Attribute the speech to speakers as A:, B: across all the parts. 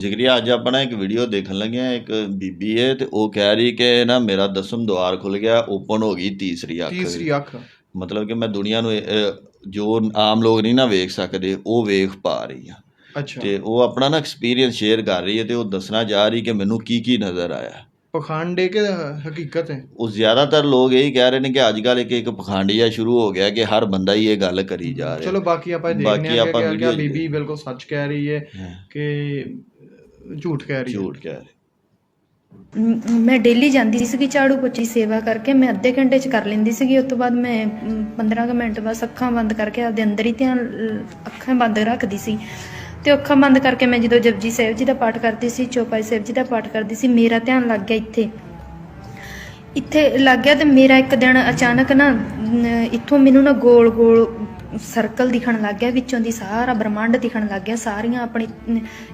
A: ਜਿਗਰੀਆ ਅੱਜ ਆਪਾਂ ਨਾ ਇੱਕ ਵੀਡੀਓ ਦੇਖਣ ਲੱਗੇ ਆ ਇੱਕ ਬੀਬੀ ਹੈ ਤੇ ਉਹ ਕਹਿ ਰਹੀ ਕਿ ਨਾ ਮੇਰਾ ਦਸਮ ਦੁਆਰ ਖੁੱਲ ਗਿਆ ਓਪਨ ਹੋ ਗਈ ਤੀਸਰੀ ਅੱਖ।
B: ਤੀਸਰੀ ਅੱਖ।
A: ਮਤਲਬ ਕਿ ਮੈਂ ਦੁਨੀਆ ਨੂੰ ਇਹ- ਜੋ ਆਮ ਲੋਕ ਨਹੀਂ ਨਾ ਵੇਖ ਸਕਦੇ ਉਹ ਵੇਖ ਪਾ ਰਹੀ ਆ
B: ਅੱਛਾ।
A: ਤੇ ਉਹ ਆਪਣਾ ਨਾ ਐਕਸਪੀਰੀਅੰਸ ਸ਼ੇਅਰ ਕਰ ਰਹੀ ਹੈ ਤੇ ਉਹ ਦੱਸਣਾ ਜਾ ਰਹੀ ਕਿ ਮੈਨੂੰ ਕੀ ਕੀ ਨਜ਼ਰ ਆਇਆ।
B: ਪਖੰਡ ਹੈ ਕਿ ਹਕੀਕਤ ਹੈ?
A: ਉਹ ਜ਼ਿਆਦਾਤਰ ਲੋਕ ਇਹੀ ਕਹਿ ਰਹੇ ਨੇ ਕਿ ਅੱਜ ਕੱਲ ਇੱਕ ਇੱਕ ਪਖੰਡੀਆ ਸ਼ੁਰੂ ਹੋ ਗਿਆ ਕਿ ਹਰ ਬੰਦਾ ਹੀ ਇਹ ਗੱਲ ਕਰੀ ਜਾ ਰਿਹਾ।
B: ਚਲੋ ਬਾਕੀ ਆਪਾਂ
A: ਬਾਕੀ
B: ਆ
A: ਆਪਾਂ
B: ਕਿ
A: video
B: ਬੀਬੀ ਬਿਲਕੁਲ ਸੱਚ ਕਹਿ ਰਹੀ ਹੈ
A: ਹਾਂ,
B: ਕਿ ਝੂਠ ਕਹਿ ਰਹੀ ਹੈ।
A: ਝੂਠ ਕਹਿ ਰਹੇ।
C: ਮ- ਮੈਂ ਡੇਲੀ ਜਾਂਦੀ ਸੀਗੀ ਝਾੜੂ ਪੋਚੀ ਸੇਵਾ ਕਰਕੇ ਮੈਂ ਅੱਧੇ ਘੰਟੇ ਚ ਕਰ ਲੈਂਦੀ ਸੀਗੀ ਉਸ ਤੋਂ ਬਾਅਦ ਮੈਂ ਮ, 15 ਕੁ ਮਿੰਟ ਬਸ ਅੱਖਾਂ ਬੰਦ ਕਰਕੇ ਆਪਦੇ ਅੰਦਰ ਹੀ ਧਿਆਨ ਲ- ਅੱਖਾਂ ਬੰਦ ਰੱਖਦੀ ਸੀ। ਤੇ ਅੱਖਾਂ ਬੰਦ ਕਰਕੇ ਮੈਂ ਜਦੋਂ ਜਪਜੀ ਸਾਹਿਬ ਜੀ ਦਾ ਪਾਠ ਕਰਦੀ ਸੀ ਚੌਪਾਈ ਸਾਹਿਬ ਜੀ ਦਾ ਪਾਠ ਕਰਦੀ ਸੀ ਮੇਰਾ ਧਿਆਨ ਲੱਗ ਗਿਆ ਇੱਥੇ। ਇੱਥੇ ਲੱਗ ਗਿਆ ਤੇ ਮੇਰਾ ਇੱਕ ਦਿਨ ਅਚਾਨਕ ਨਾ ਨ- ਇੱਥੋਂ ਮੈਨੂੰ ਨਾ ਗੋਲ ਗੋਲ ਸਰਕਲ ਦਿਖਣ ਲੱਗ ਗਿਆ ਵਿੱਚੋਂ ਦੀ ਸਾਰਾ ਬ੍ਰਹਮੰਡ ਦਿਖਣ ਲੱਗ ਗਿਆ ਸਾਰੀਆਂ ਆਪਣੀ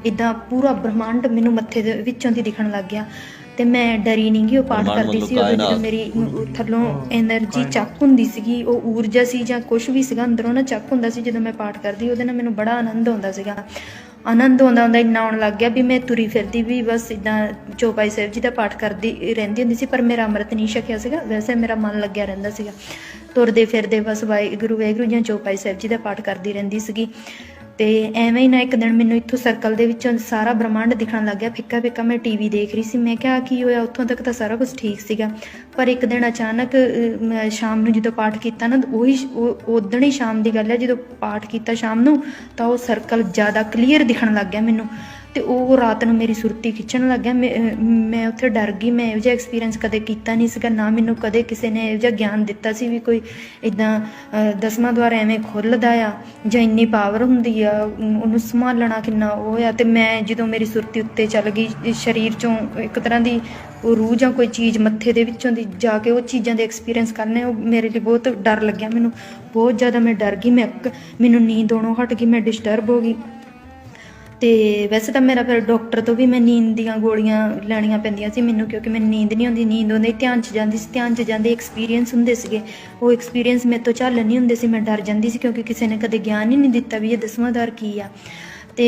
C: ਇਦਾਂ ਪੂਰਾ ਬ੍ਰਹਮੰਡ ਮੈਨੂੰ ਮੱਥੇ ਦੇ ਵਿੱਚੋਂ ਦੀ ਦਿਖਣ ਲੱਗ ਗਿਆ। ਤੇ ਮੈਂ ਡਰੀ ਨਹੀਂ ਗਈ ਉਹ ਪਾਠ ਕਰਦੀ ਸੀ ਉਦੋਂ ਜਦੋਂ ਮੇਰੀ ਥੱਲੋਂ એનર્ਜੀ ਚੱਕ ਹੁੰਦੀ ਸੀਗੀ ਉਹ ਊਰਜਾ ਸੀ ਜਾਂ ਕੁਝ ਵੀ ਸੀਗਾ ਅੰਦਰੋਂ ਨਾ ਚੱਕ ਹੁੰਦਾ ਸੀ ਜਦੋਂ ਮੈਂ ਪਾਠ ਕਰਦੀ ਉਹਦੇ ਨਾਲ ਮੈਨੂੰ ਬੜਾ ਆਨੰਦ ਆਉਂਦਾ ਸੀਗਾ। ਆਨੰਦ ਆਉਂਦਾ ਆਉਂਦਾ ਇੰਨਾ ਆਉਣ ਲੱਗ ਗਿਆ ਵੀ ਮੈਂ ਤੁਰੀ ਫਿਰਦੀ ਵੀ ਬਸ ਇਦਾਂ ਚੌਪਾਈ ਸਾਹਿਬ ਜੀ ਦਾ ਪਾਠ ਕਰਦੀ ਰਹਿੰਦੀ ਹੁੰਦੀ ਸੀ, ਪਰ ਮੇਰਾ ਅੰਮ੍ਰਿਤ ਨਹੀਂ ਛਕਿਆ ਸੀਗਾ। ਵੈਸੇ ਮੇਰਾ ਮਨ ਲੱਗਿਆ ਰਹਿੰਦਾ ਸੀਗਾ। ਤੁਰਦੇ ਫਿਰਦੇ ਬਸ ਵਾਹਿਗੁਰੂ ਵਾਹਿਗੁਰੂ ਜਾਂ ਚੌਪਾਈ ਸਾਹਿਬ ਜੀ ਦਾ ਪਾਠ ਕਰਦੀ ਰਹਿੰਦੀ ਸੀਗੀ। ਤੇ ਐਵੇਂ ਹੀ ਨਾ ਇੱਕ ਦਿਨ ਮੈਨੂੰ ਇੱਥੋਂ ਸਰਕਲ ਦੇ ਵਿੱਚੋਂ ਸਾਰਾ ਬ੍ਰਹਮੰਡ ਦਿਖਣ ਲੱਗ ਗਿਆ। ਫਿੱਕਾ ਫਿੱਕਾ ਮੈਂ ਟੀਵੀ ਦੇਖ ਰਹੀ ਸੀ। ਮੈਂ ਕਿਹਾ ਕੀ ਹੋਇਆ? ਉੱਥੋਂ ਤੱਕ ਤਾਂ ਸਾਰਾ ਕੁਝ ਠੀਕ ਸੀਗਾ। ਪਰ ਇੱਕ ਦਿਨ ਅਚਾਨਕ ਸ਼ਾਮ ਨੂੰ ਜਦੋਂ ਪਾਠ ਕੀਤਾ ਨਾ, ਉਹੀ ਉਦਣ ਹੀ ਸ਼ਾਮ ਦੀ ਗੱਲ ਹੈ। ਜਦੋਂ ਪਾਠ ਕੀਤਾ ਸ਼ਾਮ ਨੂੰ, ਤਾਂ ਉਹ ਸਰਕਲ ਜ਼ਿਆਦਾ ਕਲੀਅਰ ਦਿਖਣ ਲੱਗ ਗਿਆ ਮੈਨੂੰ। ਤੇ ਉਹ ਰਾਤ ਨੂੰ ਮੇਰੀ ਸੁਰਤੀ ਖਿੱਚਣ ਲੱਗ ਗਿਆ। ਮੈਂ ਮੈਂ ਉੱਥੇ ਡਰ ਗਈ। ਮੈਂ ਇਹੋ ਜਿਹਾ ਐਕਸਪੀਰੀਅੰਸ ਕਦੇ ਕੀਤਾ ਨਹੀਂ ਸੀਗਾ। ਨਾ ਮੈਨੂੰ ਕਦੇ ਕਿਸੇ ਨੇ ਇਹੋ ਜਿਹਾ ਗਿਆਨ ਦਿੱਤਾ ਸੀ ਵੀ ਕੋਈ ਇਦਾਂ ਦਸਵਾਂ ਦੁਆਰ ਐਵੇਂ ਖੁੱਲਦਾ ਆ ਜਾਂ ਇੰਨੀ ਪਾਵਰ ਹੁੰਦੀ ਆ, ਉਹਨੂੰ ਸੰਭਾਲਣਾ ਕਿੰਨਾ ਉਹ ਆ। ਤੇ ਮੈਂ ਜਦੋਂ ਮੇਰੀ ਸੁਰਤੀ ਉੱਤੇ ਚੱਲ ਗਈ, ਸਰੀਰ ਚੋਂ ਇੱਕ ਤਰ੍ਹਾਂ ਦੀ ਉਹ ਰੂਹ ਜਾਂ ਕੋਈ ਚੀਜ਼ ਮੱਥੇ ਦੇ ਵਿੱਚੋਂ ਦੀ ਜਾ ਕੇ ਉਹ ਚੀਜ਼ਾਂ ਦੇ ਐਕਸਪੀਰੀਅੰਸ ਕਰਨੇ, ਉਹ ਮੇਰੇ ਲਈ ਬਹੁਤ ਡਰ ਲੱਗਿਆ ਮੈਨੂੰ। ਬਹੁਤ ਜ਼ਿਆਦਾ ਮੈਂ ਡਰ ਗਈ। ਮੈਂ ਮੈਨੂੰ ਨੀਂਦ ਆਉਣੋਂ ਹਟ ਗਈ। ਮੈਂ ਡਿਸਟਰਬ ਹੋ ਗਈ। ਤੇ ਵੈਸੇ ਤਾਂ ਮੇਰਾ ਫਿਰ ਡਾਕਟਰ ਤੋਂ ਵੀ ਮੈਂ ਨੀਂਦ ਦੀਆਂ ਗੋਲੀਆਂ ਲੈਣੀਆਂ ਪੈਂਦੀਆਂ ਸੀ ਮੈਨੂੰ, ਕਿਉਂਕਿ ਮੈਨੂੰ ਨੀਂਦ ਨਹੀਂ ਆਉਂਦੀ, ਨੀਂਦ ਆਉਂਦੀ ਧਿਆਨ ਚ ਜਾਂਦੀ ਸੀ, ਧਿਆਨ ਚ ਜਾਂਦੇ ਐਕਸਪੀਰੀਅੰਸ ਹੁੰਦੇ ਸੀਗੇ। ਉਹ ਐਕਸਪੀਰੀਅੰਸ ਮੇਰੇ ਤੋਂ ਝੱਲ ਨਹੀਂ ਹੁੰਦੇ ਸੀ, ਮੈਂ ਡਰ ਜਾਂਦੀ ਸੀ, ਕਿਉਂਕਿ ਕਿਸੇ ਨੇ ਕਦੇ ਗਿਆਨ ਹੀ ਨਹੀਂ ਦਿੱਤਾ ਵੀ ਇਹ ਦਸਵਾਂਦਾਰ ਕੀ ਆ। ਤੇ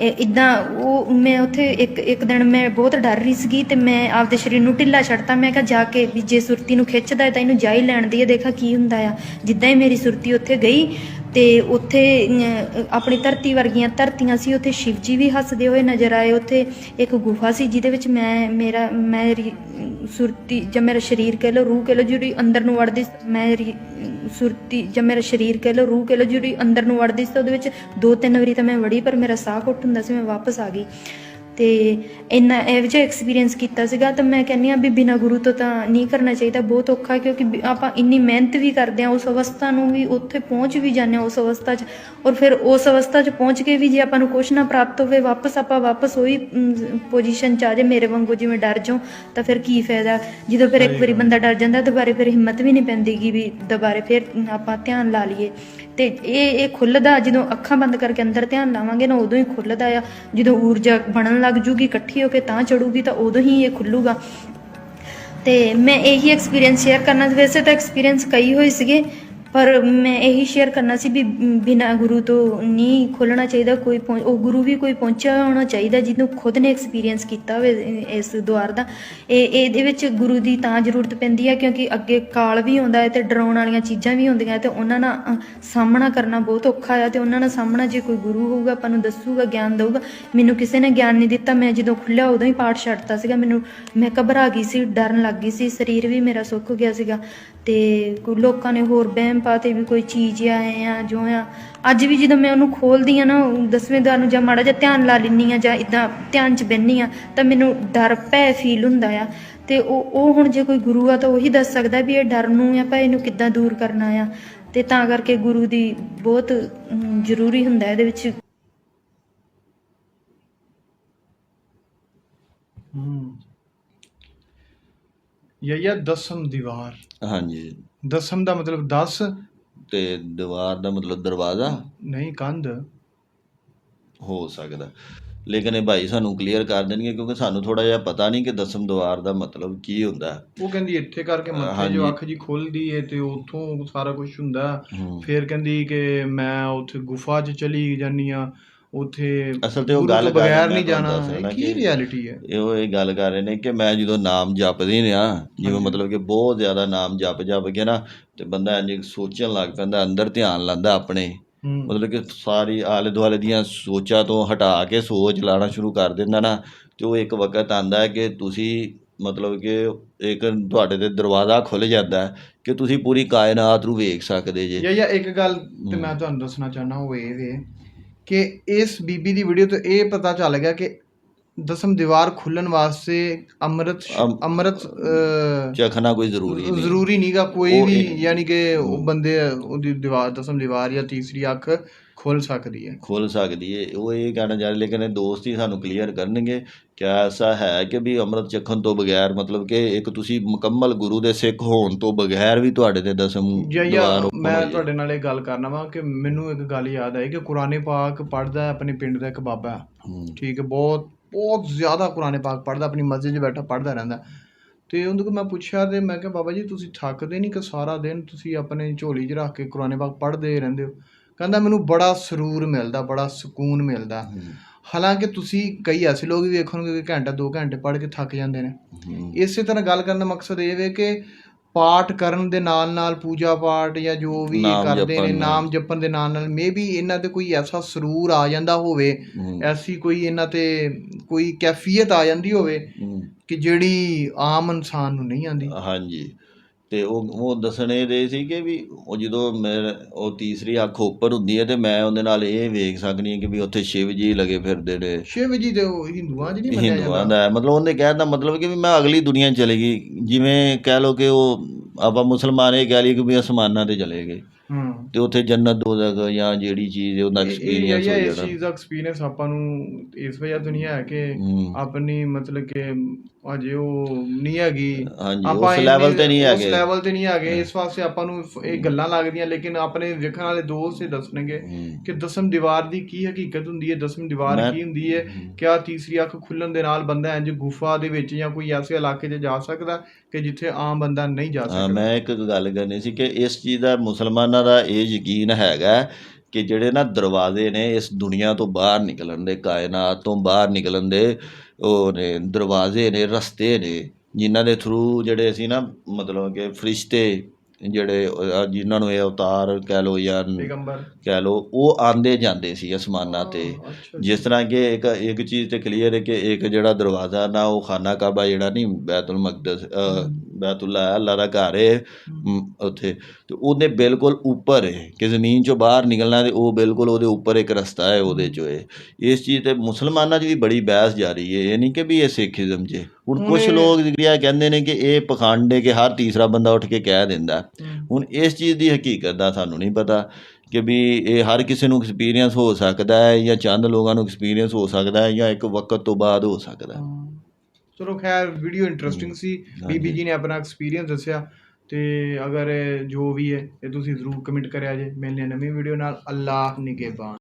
C: ਇਦਾਂ ਉਹ, ਮੈਂ ਉੱਥੇ ਇੱਕ ਇੱਕ ਦਿਨ ਮੈਂ ਬਹੁਤ ਡਰ ਰਹੀ ਸੀਗੀ ਤੇ ਮੈਂ ਆਪਦੇ ਸਰੀਰ ਨੂੰ ਢਿੱਲਾ ਛੱਡਤਾ। ਮੈਂ ਕਿਹਾ ਜਾ ਕੇ ਵੀ ਜੇ ਸੁਰਤੀ ਨੂੰ ਖਿੱਚਦਾ ਤਾਂ ਇਹਨੂੰ ਜਾ ਹੀ ਲੈਣ ਦੀ ਦੇਖਾ ਕੀ ਹੁੰਦਾ ਆ। ਜਿੱਦਾਂ ਹੀ ਮੇਰੀ ਸੁਰਤੀ ਉੱਥੇ ਗਈ ਤੇ ਉੱਥੇ ਆਪਣੀ ਧਰਤੀ ਵਰਗੀਆਂ ਧਰਤੀਆਂ ਸੀ ਉੱਥੇ ਸ਼ਿਵ ਜੀ ਵੀ ਹੱਸਦੇ ਹੋਏ ਨਜ਼ਰ ਆਏ। ਉੱਥੇ ਇੱਕ ਗੁਫਾ ਸੀ ਜਿਹਦੇ ਵਿੱਚ ਮੈਂ ਮੇਰਾ ਮੈਂ ਅਮ, ਸੁਰਤੀ ਜਾਂ ਮੇਰਾ ਸਰੀਰ ਕਹਿ ਲਓ ਰੂਹ ਕਹਿ ਲਓ ਜਿਹੜੀ ਅੰਦਰ ਨੂੰ ਵੜਦੀ ਸੀ, ਮੇਰੀ ਅਮ, ਸੁਰਤੀ ਜਾਂ ਮੇਰਾ ਸਰੀਰ ਕਹਿ ਲਓ ਰੂਹ ਕਹਿ ਲਓ ਜਿਹੜੀ ਅੰਦਰ ਨੂੰ ਵੜਦੀ ਸੀ ਤਾਂ ਉਹਦੇ ਵਿੱਚ ਦੋ ਤਿੰਨ ਵਾਰੀ ਤਾਂ ਮੈਂ ਵੜੀ ਪਰ ਮੇਰਾ ਸਾਹ ਘੁੱਟ ਹੁੰਦਾ ਸੀ ਮੈਂ ਵਾਪਸ ਆ ਗਈ। ਤੇ ਇੰਨਾ ਇਹੋ ਜਿਹਾ ਐਕਸਪੀਰੀਅੰਸ ਕੀਤਾ ਸੀਗਾ ਤਾਂ ਮੈਂ ਕਹਿੰਦੀ ਆ ਵੀ ਬਿਨਾਂ ਗੁਰੂ ਤੋਂ ਤਾਂ ਨਹੀਂ ਕਰਨਾ ਚਾਹੀਦਾ ਬਹੁਤ ਔਖਾ ਕਿਉਂਕਿ ਆਪਾਂ ਇੰਨੀ ਮਿਹਨਤ ਵੀ ਕਰਦੇ ਆ ਉਸ ਅਵਸਥਾ ਨੂੰ ਵੀ ਉੱਥੇ ਪਹੁੰਚ ਵੀ ਜਾਂਦੇ ਆ ਉਸ ਅਵਸਥਾ 'ਚ ਔਰ ਫਿਰ ਉਸ ਅਵਸਥਾ 'ਚ ਪਹੁੰਚ ਕੇ ਵੀ ਜੇ ਆਪਾਂ ਨੂੰ ਕੁਝ ਨਾ ਪ੍ਰਾਪਤ ਹੋਵੇ ਵਾਪਸ ਆਪਾਂ ਵਾਪਸ ਉਹੀ ਪੋਜੀਸ਼ਨ 'ਚ ਆ ਜੇ ਮੇਰੇ ਵਾਂਗੂ ਜਿਵੇਂ ਡਰ ਜਾਓ ਤਾਂ ਫਿਰ ਕੀ ਫਾਇਦਾ? ਜਦੋਂ ਫਿਰ ਇੱਕ ਵਾਰੀ ਬੰਦਾ ਡਰ ਜਾਂਦਾ ਦੁਬਾਰੇ ਫਿਰ ਹਿੰਮਤ ਵੀ ਨਹੀਂ ਪੈਂਦੀ ਕਿ ਵੀ ਦੁਬਾਰੇ ਫਿਰ ਆਪਾਂ ਧਿਆਨ ਲਾ ਲਈਏ। ਤੇ ਇਹ ਇਹ ਖੁੱਲਦਾ ਜਦੋਂ ਅੱਖਾਂ ਬੰਦ ਕਰਕੇ ਅੰਦਰ ਧਿਆਨ ਲਾਵਾਂਗੇ ਨਾ ਉਦੋਂ ਹੀ ਖੁੱਲਦਾ ਆ। ਜਦੋਂ ਊਰਜਾ ਬਣਨ ਲੱਗ ਜੂਗੀ ਇਕੱਠੀ ਹੋ ਕੇ ਤਾਂ ਚੜੂਗੀ, ਤਾਂ ਉਦੋਂ ਹੀ ਇਹ ਖੁੱਲੂਗਾ। ਤੇ ਮੈਂ ਇਹੀ ਐਕਸਪੀਰੀਅੰਸ ਸ਼ੇਅਰ ਕਰਨਾ ਵੈਸੇ ਤਾਂ ਐਕਸਪੀਰੀਅੰਸ ਕਈ ਹੋਏ ਸੀਗੇ ਪਰ ਮੈਂ ਇਹੀ ਸ਼ੇਅਰ ਕਰਨਾ ਸੀ ਵੀ ਬਿਨਾ ਗੁਰੂ ਤੋਂ ਨਹੀਂ ਖੋਲਣਾ ਚਾਹੀਦਾ, ਕੋਈ ਪਹੁੰ- ਉਹ ਗੁਰੂ ਵੀ ਕੋਈ ਪਹੁੰਚਿਆ ਹੋਣਾ ਚਾਹੀਦਾ ਜਿਹਨੂੰ ਖੁਦ ਨੇ ਐਕਸਪੀਰੀਅੰਸ ਕੀਤਾ ਹੋਵੇ ਇਸ ਦੁਆਰ ਦਾ। ਇਹ, ਇਹਦੇ ਵਿੱਚ ਗੁਰੂ ਦੀ ਤਾਂ ਜ਼ਰੂਰਤ ਪੈਂਦੀ ਹੈ ਕਿਉਂਕਿ ਅੱਗੇ ਕਾਲ ਵੀ ਆਉਂਦਾ ਹੈ ਤੇ ਡਰਾਉਣ ਵਾਲੀਆਂ ਚੀਜ਼ਾਂ ਵੀ ਹੁੰਦੀਆਂ ਤੇ ਉਹਨਾਂ ਨਾਲ ਸਾਹਮਣਾ ਕਰਨਾ ਬਹੁਤ ਔਖਾ ਆ ਤੇ ਉਹਨਾਂ ਨਾਲ ਸਾਹਮਣਾ ਜੇ ਕੋਈ ਗੁਰੂ ਹੋਊਗਾ, ਆਪਾਂ ਨੂੰ ਦੱਸੂਗਾ, ਗਿਆਨ ਦਊਗਾ। ਮੈਨੂੰ ਕਿਸੇ ਨੇ ਗਿਆਨ ਨਹੀਂ ਦਿੱਤਾ, ਮੈਂ ਜਦੋਂ ਖੁੱਲਿਆ ਉਦੋਂ ਹੀ ਪਾਠ ਛੱਡਤਾ ਸੀਗਾ। ਮੈਨੂੰ, ਮੈਂ ਘਬਰਾ ਗਈ ਸੀ, ਡਰਨ ਲੱਗ ਗਈ ਸੀ, ਸਰੀਰ ਵੀ ਮੇਰਾ ਸੁੱਕ ਗਿਆ ਸੀਗਾ। ਤੇ ਕੋਈ ਲੋਕਾਂ ਨੇ ਹੋਰ ਵਹਿਮ ਪਾਤੇ ਵੀ ਕੋਈ ਚੀਜ਼ ਆ, ਐ ਆ ਜੋ ਆ। ਅੱਜ ਵੀ ਜਦੋਂ ਮੈਂ ਉਹਨੂੰ ਖੋਲਦੀ ਆ ਨਾ, ਉਹ ਦਸਵੇਂ ਨੂੰ ਜਾਂ ਮਾੜਾ ਜਿਹਾ ਧਿਆਨ ਲਾ ਲੈਂਦੀ ਆ ਜਾਂ ਇਦਾਂ ਧਿਆਨ 'ਚ ਬਹਿੰਦੀ ਆ, ਤਾਂ ਮੈਨੂੰ ਡਰ ਭੈ ਫੀਲ ਹੁੰਦਾ ਆ। ਤੇ ਉਹ ਉਹ ਹੁਣ ਜੇ ਕੋਈ ਗੁਰੂ ਆ ਤਾਂ ਉਹੀ ਦੱਸ ਸਕਦਾ ਵੀ ਇਹ ਡਰ ਨੂੰ ਆ ਭੈ ਨੂੰ ਕਿੱਦਾਂ ਦੂਰ ਕਰਨਾ ਆ। ਤੇ ਤਾਂ ਕਰਕੇ ਗੁਰੂ ਦੀ ਬਹੁਤ ਜ਼ਰੂਰੀ ਹੁੰਦਾ ਇਹਦੇ ਵਿੱਚ।
B: ਹੂੰ। ਯਾ ਦਸਮ ਦੀਵਾਰ।
A: ਹਾਂਜੀ
B: ਦਸਮ ਦਾ ਮਤਲਬ 10
A: ਤੇ ਦੀਵਾਰ ਦਾ ਮਤਲਬ ਦਰਵਾਜ਼ਾ?
B: ਨਹੀਂ ਕੰਧ।
A: ਹੋ ਸਕਦਾ। ਲੇਕਿਨ ਇਹ ਭਾਈ ਸਾਨੂੰ ਕਲੀਅਰ ਕਰ ਦੇਣਗੇ ਕਿਉਂਕਿ ਸਾਨੂੰ ਥੋੜਾ ਜਿਹਾ ਪਤਾ ਨਹੀਂ ਕਿ ਦਸਮ ਦੁਆਰ ਦਾ ਮਤਲਬ ਕੀ ਹੁੰਦਾ।
B: ਉਹ ਕਹਿੰਦੀ ਇੱਥੇ ਕਰਕੇ ਮੱਥੇ। ਜੋ ਅੱਖ ਜੀ ਖੁੱਲਦੀ ਏ ਤੇ ਉੱਥੋਂ ਸਾਰਾ ਕੁਝ ਹੁੰਦਾ। ਫਿਰ ਕਹਿੰਦੀ ਕਿ ਮੈਂ ਉੱਥੇ ਗੁਫਾ 'ਚ ਚਲੀ ਜਾਨੀ ਆ। ਉੱਥੇ
A: ਅਸਲ ਤੇ ਉਹ ਗੱਲ
B: ਬਗੈਰ
A: ਰਿਹਾ
B: ਨਹੀਂ ਜਾਣਾ ਕੀ ਰਿਐਲਿਟੀ ਹੈ?
A: ਇਹ ਉਹ ਇਹ ਗੱਲ ਕਰ ਰਹੇ ਨੇ ਕਿ ਮੈਂ ਜਦੋਂ ਨਾਮ ਜਪਦੇ ਨੇ ਆ ਜਿਵੇਂ। ਮਤਲਬ ਕਿ ਬਹੁਤ ਜ਼ਿਆਦਾ ਨਾਮ ਜਪ ਜਪ ਕੇ ਨਾ ਤੇ ਬੰਦਾ ਇੰਜ ਸੋਚਣ ਲੱਗ ਪੈਂਦਾ ਅੰਦਰ ਧਿਆਨ ਲਾਉਂਦਾ ਆਪਣੇ। ਮਤਲਬ ਕਿ ਸਾਰੀ ਆਲੇ ਦੁਆਲੇ ਦੀਆਂ ਸੋਚਾਂ ਤੋਂ ਹਟਾ ਕੇ ਸੋਚ ਲਾਣਾ ਸ਼ੁਰੂ ਕਰ ਦਿੰਦਾ ਨਾ ਤੇ ਉਹ ਇੱਕ ਵਕਤ ਆਂਦਾ ਹੈ ਕਿ ਤੁਸੀਂ ਮਤਲਬ ਕਿ ਇੱਕ ਤੁਹਾਡੇ ਤੇ ਦਰਵਾਜ਼ਾ ਖੁੱਲ ਜਾਂਦਾ ਹੈ ਕਿ ਤੁਸੀਂ ਪੂਰੀ ਕਾਇਨਾਤ ਨੂੰ ਵੇਖ ਸਕਦੇ ਜੇ।
B: ਜਾਂ ਜਾਂ ਇੱਕ ਗੱਲ ਤੇ ਮੈਂ ਤੁਹਾਨੂੰ ਦੱਸਣਾ ਚਾਹਨਾ ਉਹ ਇਹ ਵੇ ਕਿ ਇਸ ਬੀਬੀ ਦੀ ਵੀਡੀਓ ਤੋਂ ਇਹ ਪਤਾ ਚੱਲ ਗਿਆ ਕਿ ਦਸਮ ਦੀਵਾਰ ਖੁੱਲਣ ਵਾਸਤੇ ਅੰਮ੍ਰਿਤ
A: ਅਮ-
B: ਅੰਮ੍ਰਿਤ
A: ਚਖਣਾ ਕੋਈ ਜ਼ਰੂਰੀ ਨਹੀਂ।
B: ਜ਼ਰੂਰੀ ਨਹੀਂਗਾ ਕੋਈ ਵੀ ਯਾਨੀ ਕਿ ਉਹ ਬੰਦੇ ਉਹਦੀ ਦੀਵਾਰ ਦਸਮ ਦੀਵਾਰ ਜਾਂ ਤੀਸਰੀ ਅੱਖ ਖੁੱਲ ਸਕਦੀ ਹੈ।
A: ਖੁੱਲ ਸਕਦੀ ਹੈ। ਉਹ ਇਹ ਕਹਿਣਾ ਚਾਹ ਰਹੇ ਲੇਕਿਨ ਇਹ ਦੋਸਤ ਹੀ ਸਾਨੂੰ ਕਲੀਅਰ ਕਰਨਗੇ ਕਿ ਐਸਾ ਹੈ ਕਿ ਵੀ ਅੰਮ੍ਰਿਤ ਚਖਣ ਤੋਂ ਬਗੈਰ ਮਤਲਬ ਕਿ ਇੱਕ ਤੁਸੀਂ ਮੁਕੰਮਲ ਗੁਰੂ ਦੇ ਸਿੱਖ ਹੋਣ ਤੋਂ ਬਗੈਰ ਵੀ ਤੁਹਾਡੇ ਤੇ ਦਸਮ ਦੁਆਰ
B: ਮੈਂ। ਤੁਹਾਡੇ ਨਾਲ ਇਹ ਗੱਲ ਕਰਨਾ ਵਾ ਕਿ ਮੈਨੂੰ ਇੱਕ ਗੱਲ ਯਾਦ ਆਈ ਕਿ ਕੁਰਾਨੇ ਪਾਕ ਪੜ੍ਹਦਾ ਹੈ ਆਪਣੇ ਪਿੰਡ ਦਾ ਇੱਕ ਬਾਬਾ। ਠੀਕ ਹੈ ਬਹੁਤ ਬਹੁਤ ਜ਼ਿਆਦਾ ਕੁਰਾਨੇ ਪਾਕ ਪੜ੍ਹਦਾ ਆਪਣੀ ਮਸਜਿਦ 'ਚ ਬੈਠਾ ਪੜ੍ਹਦਾ ਰਹਿੰਦਾ। ਤੇ ਉਹਨੂੰ ਕਿ ਮੈਂ ਪੁੱਛਿਆ ਤੇ ਮੈਂ ਕਿਹਾ ਬਾਬਾ ਜੀ ਤੁਸੀਂ ਥੱਕਦੇ ਨਹੀਂ ਕਿ ਸਾਰਾ ਦਿਨ ਤੁਸੀਂ ਆਪਣੇ ਝੋਲੀ 'ਚ ਰੱਖ ਕੇ ਕੁਰਾਨੇ ਪਾਕ ਪੜ੍ਹਦੇ ਰਹਿੰਦੇ ਹੋ? ਕਹਿੰਦਾ ਮੈਨੂੰ ਬੜਾ ਸਰੂਰ ਮਿਲਦਾ ਬੜਾ ਸਕੂਨ ਮਿਲਦਾ। ਹਾਲਾਂਕਿ ਤੁਸੀਂ ਕਈ ਐਸੇ ਲੋਕ ਵੀ ਵੇਖੋਗੇ ਕਿ ਘੰਟਾ 2 ਘੰਟੇ ਪੜ੍ਹ ਕੇ ਥੱਕ ਜਾਂਦੇ ਨੇ।
A: ਹੂੰ,
B: ਇਸੇ ਤਰ੍ਹਾਂ ਗੱਲ ਕਰਨ ਦਾ ਮਕਸਦ ਇਹ ਵੇ ਕਿ ਪਾਠ ਕਰਨ ਦੇ ਨਾਲ ਨਾਲ ਪੂਜਾ ਪਾਠ ਜਾਂ ਜੋ ਵੀ ਕਰਦੇ ਨੇ। ਨਾਮ ਜਪਣ ਦੇ ਨਾਲ ਨਾਲ ਮੇਬੀ ਇਹਨਾਂ ਤੇ ਕੋਈ ਐਸਾ ਸਰੂਰ ਆ ਜਾਂਦਾ ਹੋਵੇ
A: ਹੂੰ,
B: ਐਸੀ ਕੋਈ ਇਹਨਾਂ ਤੇ ਕੋਈ ਕੈਫੀਅਤ ਆ ਜਾਂਦੀ ਹੋਵੇ
A: ਹੂੰ।
B: ਕਿ ਜਿਹੜੀ ਆਮ ਇਨਸਾਨ ਨੂੰ ਨਹੀਂ ਆਂਦੀ
A: ਹਾਂਜੀ। ਤੇ ਉਹ ਉਹ ਦੱਸਣੇ ਦੇ ਸੀ ਕਿ ਵੀ ਉਹ ਜਦੋਂ ਮੇਰੇ ਉਹ ਤੀਸਰੀ ਅੱਖ ਉੱਪਰ ਹੁੰਦੀ ਹੈ ਤੇ ਮੈਂ ਉਹਦੇ ਨਾਲ ਇਹ ਵੇਖ ਸਕਦੀ ਹਾਂ ਕਿ ਵੀ ਉੱਥੇ ਸ਼ਿਵ ਜੀ ਲਗੇ ਫਿਰਦੇ ਨੇ।
B: ਸ਼ਿਵ ਜੀ ਤੇ ਉਹ ਹਿੰਦੂਆਂ 'ਚ ਨਹੀਂ ਮੰਨਿਆ
A: ਹਿੰਦੂਆਂ
B: ਜਾਂਦਾ?
A: ਦਾ ਹੈ। ਮਤਲਬ ਉਹਨੇ ਕਹਿਣ ਦਾ ਮਤਲਬ ਕਿ ਵੀ ਮੈਂ ਅਗਲੀ ਦੁਨੀਆ 'ਚ ਚਲੇ ਗਈ। ਜਿਵੇਂ ਕਹਿ ਲਓ ਕਿ ਉਹ ਆਪਾਂ ਮੁਸਲਮਾਨ ਇਹ ਕਹਿ ਲਈ ਕਿ ਵੀ ਅਸਮਾਨਾਂ ਤੇ ਚਲੇ ਗਏ।
B: ਹਾਂ।
A: ਤੇ ਉੱਥੇ ਜੰਨਤ ਦੋਜ਼ਖ ਜਾਂ ਜਿਹੜੀ ਚੀਜ਼ ਹੈ ਉਹਦਾ
B: ਇਹ- ਇਹ
A: ਐਕਸਪੀਰੀਅੰਸ
B: ਇਹ
A: ਹੋ
B: ਇਸ
A: ਜਾਣਾ।
B: ਚੀਜ਼ ਦਾ ਐਕਸਪੀਰੀਅੰਸ ਆਪਾਂ ਨੂੰ ਇਸ ਵਜ੍ਹਾ ਤੋਂ ਨਹੀਂ ਹੈ ਕਿ
A: ਹੂੰ,
B: ਆਪਣੀ ਮਤਲਬ ਕਿ ਅਜੇ ਉਹ ਨਹੀਂ ਹੈਗੀ।
A: ਹਾਂਜੀ
B: ਆਪਾਂ
A: ਉਸ
B: ਇੰਨੇ-
A: ਲੈਵਲ ਤੇ ਨਹੀਂ
B: ਉਸ
A: ਹੈਗੇ।
B: ਲੈਵਲ ਤੇ ਨਹੀਂ ਹੈਗੇ। ਇਸ ਵਾਸਤੇ ਆਪਾਂ ਨੂੰ ਇਹ ਗੱਲਾਂ ਲੱਗਦੀਆਂ ਲੇਕਿਨ ਆਪਣੇ ਵੇਖਣ ਵਾਲੇ ਦੋਸਤ ਹੀ ਦੱਸਣਗੇ
A: ਹੂੰ,
B: ਕਿ ਦਸਮ ਦੀਵਾਰ ਦੀ ਕੀ ਹਕੀਕਤ ਹੁੰਦੀ ਹੈ ਦਸਮ ਦੀਵਾਰ
A: ਮੈਂ-
B: ਕੀ ਹੁੰਦੀ ਹੈ। ਕਿਆ ਤੀਸਰੀ ਅੱਖ ਖੁੱਲਣ ਦੇ ਨਾਲ ਬੰਦਾ ਇੰਜ ਗੁਫਾ ਦੇ ਵਿੱਚ ਜਾਂ ਕੋਈ ਐਸੇ ਇਲਾਕੇ 'ਚ ਜਾ ਸਕਦਾ ਕਿ ਜਿੱਥੇ ਆਮ ਬੰਦਾ ਨਹੀਂ ਜਾ
A: ਹਾਂ
B: ਸਕਦਾ।
A: ਮੈਂ ਇੱਕ ਗੱਲ ਕਰਨੀ ਸੀ ਕਿ ਇਸ ਚੀਜ਼ ਦਾ ਮੁਸਲਮਾਨਾਂ ਦਾ ਇਹ ਯਕੀਨ ਹੈਗਾ ਕਿ ਜਿਹੜੇ ਨਾ ਦਰਵਾਜ਼ੇ ਨੇ ਇਸ ਦੁਨੀਆ ਤੋਂ ਬਾਹਰ ਨਿਕਲਣ ਦੇ, ਕਾਇਨਾਤ ਤੋਂ ਬਾਹਰ ਨਿਕਲਣ ਦੇ, ਉਹ ਨੇ ਦਰਵਾਜ਼ੇ ਨੇ, ਰਸਤੇ ਨੇ, ਜਿਨ੍ਹਾਂ ਦੇ ਥਰੂ ਜਿਹੜੇ ਅਸੀਂ ਨਾ ਮਤਲਬ ਕਿ ਫਰਿਸ਼ਤੇ ਜਿਹੜੇ ਜਿਨ੍ਹਾਂ ਨੂੰ ਇਹ ਅਵਤਾਰ ਕਹਿ ਲਓ ਜਾਂ ਕਹਿ ਲਓ ਉਹ ਆਂਦੇ ਜਾਂਦੇ ਸੀ ਅਸਮਾਨਾਂ ਤੇ। ਜਿਸ ਤਰ੍ਹਾਂ ਕਿ ਇੱਕ ਇੱਕ ਚੀਜ਼ ਤੇ ਕਲੀਅਰ ਹੈ ਕਿ ਇੱਕ ਜਿਹੜਾ ਦਰਵਾਜ਼ਾ ਨਾ ਉਹ ਖਾਨਾ ਕਾਬਾ ਜਿਹੜਾ ਨਹੀਂ ਬੈਤੁਲ ਮਕਦਸ ਅਹ, ਬੈਤੁੱਲਾ ਹੈ ਅੱਲਾ ਦਾ ਘਰ ਹੈ ਉੱਥੇ। ਤੇ ਉਹਦੇ ਬਿਲਕੁਲ ਉੱਪਰ ਹੈ। ਕਿ ਜ਼ਮੀਨ ਚੋਂ ਬਾਹਰ ਨਿਕਲਣਾ ਤੇ ਉਹ ਬਿਲਕੁਲ ਉਹਦੇ ਉੱਪਰ ਇੱਕ ਰਸਤਾ ਹੈ ਉਹਦੇ ਚੋਂ ਹੈ ਇਸ ਚੀਜ਼ ਤੇ ਮੁਸਲਮਾਨਾਂ 'ਚ ਵੀ ਬੜੀ ਬਹਿਸ ਜਾਰੀ ਹੈ। ਇਹ ਨਹੀਂ ਕਿ ਵੀ ਇਹ ਸਿੱਖੀਜ਼ਮ 'ਚ ਹੁਣ ਕੁਝ ਲੋਕ ਜਿਹੜਿਆ ਕਹਿੰਦੇ ਨੇ ਕਿ ਇਹ ਪਖੰਡ ਹੈ ਕਿ ਹਰ ਤੀਸਰਾ ਬੰਦਾ ਉੱਠ ਕੇ ਕਹਿ ਦਿੰਦਾ। ਹੁਣ ਇਸ ਚੀਜ਼ ਦੀ ਹਕੀਕਤ ਦਾ ਸਾਨੂੰ ਨਹੀਂ ਪਤਾ ਕਿ ਵੀ ਇਹ ਹਰ ਕਿਸੇ ਨੂੰ ਐਕਸਪੀਰੀਅੰਸ ਹੋ ਸਕਦਾ ਹੈ ਜਾਂ ਚੰਦ ਲੋਕਾਂ ਨੂੰ ਐਕਸਪੀਰੀਅੰਸ ਹੋ ਸਕਦਾ ਹੈ ਜਾਂ ਇੱਕ ਵਕਤ ਤੋਂ ਬਾਅਦ ਹੋ ਸਕਦਾ ਹੈ।
B: ਚਲੋ ਖੈਰ ਵੀਡੀਓ ਇੰਟਰਸਟਿੰਗ ਸੀ। ਬੀਬੀ ਜੀ ਨੇ ਆਪਣਾ ਐਕਸਪੀਰੀਅੰਸ ਦੱਸਿਆ ਤੇ ਅਗਰ ਜੋ ਵੀ ਹੈ ਇਹ ਤੁਸੀਂ ਜ਼ਰੂਰ ਕਮੈਂਟ ਕਰਿਆ ਜੇ। ਮਿਲਨੇ ਨਵੀਂ ਵੀਡੀਓ ਨਾਲ। ਅੱਲਾਹ ਨਿਗਹਿਬਾਨ।